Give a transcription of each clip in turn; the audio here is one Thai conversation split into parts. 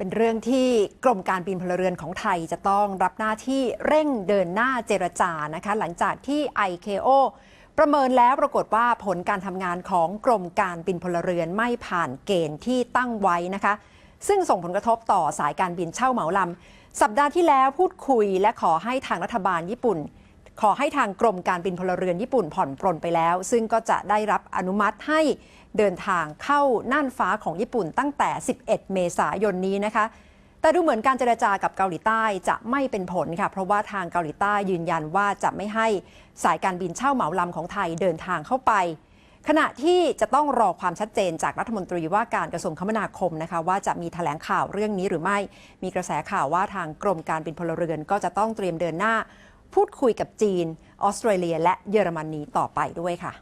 เป็นเรื่องที่กรมการบินพลเรือนของไทยจะต้องรับหน้าที่เร่งเดินหน้าเจรจานะคะ หลังจากที่ ICAO ประเมินแล้วปรากฏว่าผลการทำงานของกรมการบินพลเรือนไม่ผ่านเกณฑ์ที่ตั้งไว้นะคะ ซึ่งส่งผลกระทบต่อสายการบินเช่าเหมาลำสัปดาห์ที่แล้วพูดคุยและขอให้ทางรัฐบาลญี่ปุ่น ขอให้ทางกรมการบินพลเรือนญี่ปุ่นผ่อนปรนไปแล้ว ซึ่งก็จะได้รับอนุมัติให้เดินทางเข้าน่านฟ้าของญี่ปุ่นตั้งแต่ 11 เมษายนนี้นะคะ แต่ดูเหมือนการเจรจากับเกาหลีใต้จะไม่เป็นผลค่ะ เพราะว่าทางเกาหลีใต้ยืนยันว่าจะไม่ให้สายการบินเช่าเหมาลำของไทยเดินทางเข้าไป ขณะที่จะต้องรอความชัดเจนจากรัฐมนตรีว่าการกระทรวงคมนาคมนะคะ ว่าจะมีแถลงข่าวเรื่องนี้หรือไม่ มีกระแสข่าวว่าทางกรมการบินพลเรือนก็จะต้องเตรียมเดินหน้า พูดคุยกับจีน ออสเตรเลีย และเยอรมนีต่อไปด้วยค่ะ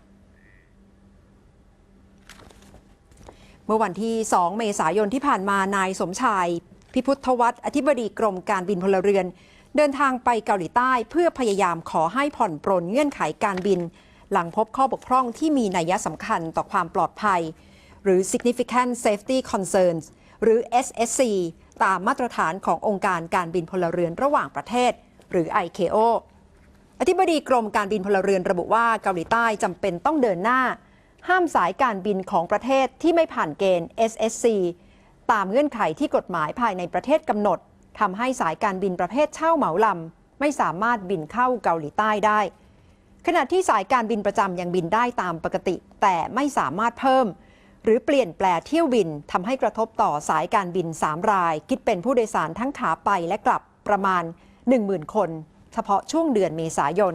เมื่อวันที่ 2 เมษายนที่ผ่านมานายสมชาย พิพุทธวัฒน์อธิบดีกรมการบินพลเรือน เดินทางไปเกาหลีใต้เพื่อพยายามขอให้ผ่อนปรนเงื่อนไขการบิน หลังพบข้อบกพร่องที่มีนัยสำคัญต่อความปลอดภัย หรือ significant safety concerns หรือ SSC ตามมาตรฐานขององค์การการบินพลเรือนระหว่างประเทศ หรือ ICAO อธิบดีกรมการบินพลเรือนระบุว่าเกาหลีใต้จำเป็นต้องเดินหน้า ห้ามสายการบินของประเทศที่ไม่ผ่านเกณฑ์ SSC ตามเงื่อนไขที่กฎหมายภายในประเทศกำหนดทำให้สายการบินประเภทเช่าเหมาลำไม่สามารถบินเข้าเกาหลีใต้ได้ ขณะที่สายการบินประจำยังบินได้ตามปกติ แต่ไม่สามารถเพิ่ม หรือเปลี่ยนแปลเที่ยวบินทำให้กระทบต่อสายการบิน 3 ราย คิดเป็นผู้โดยสารทั้งขาไปและกลับประมาณ 10,000 คน เฉพาะช่วงเดือนเมษายน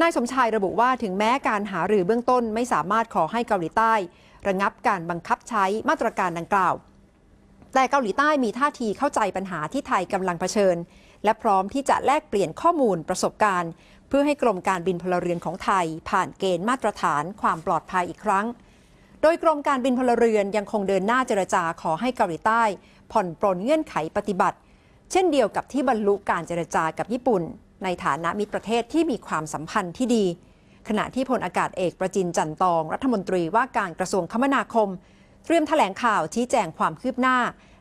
นายสมชายระบุว่าถึงแม้การหารือเบื้องต้นไม่สามารถขอให้เกาหลีใต้ ระงับการบังคับใช้มาตรการดังกล่าว แต่เกาหลีใต้มีท่าทีเข้าใจปัญหาที่ไทยกำลังเผชิญ และพร้อมที่จะแลกเปลี่ยนข้อมูลประสบการณ์ เพื่อให้กรมการบินพลเรือนของไทย ผ่านเกณฑ์มาตรฐานความปลอดภัยอีกครั้งโดยกรมการบินพลเรือนยังคงเดินหน้าเจรจาขอให้เกาหลีใต้ ผ่อนปรนเงื่อนไขปฏิบัติ เช่นเดียวกับที่บรรลุการเจรจากับญี่ปุ่น ในฐานะมิตรประเทศที่มีความสัมพันธ์ที่ดี ขณะที่พลอากาศเอกประจินจันตอง รัฐมนตรีว่าการกระทรวงคมนาคม เตรียมแถลงข่าวชี้แจงความคืบหน้า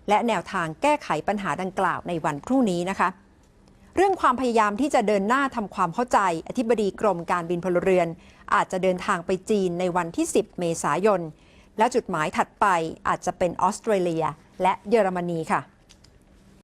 และแนวทางแก้ไขปัญหาดังกล่าวในวันพรุ่งนี้นะคะเรื่องความพยายามที่จะเดินหน้าทำความเข้าใจ อธิบดีกรมการบินพลเรือน อาจจะเดินทางไปจีนในวันที่ 10 เมษายน และจุดหมายถัดไปอาจจะเป็นออสเตรเลีย และเยอรมนีค่ะ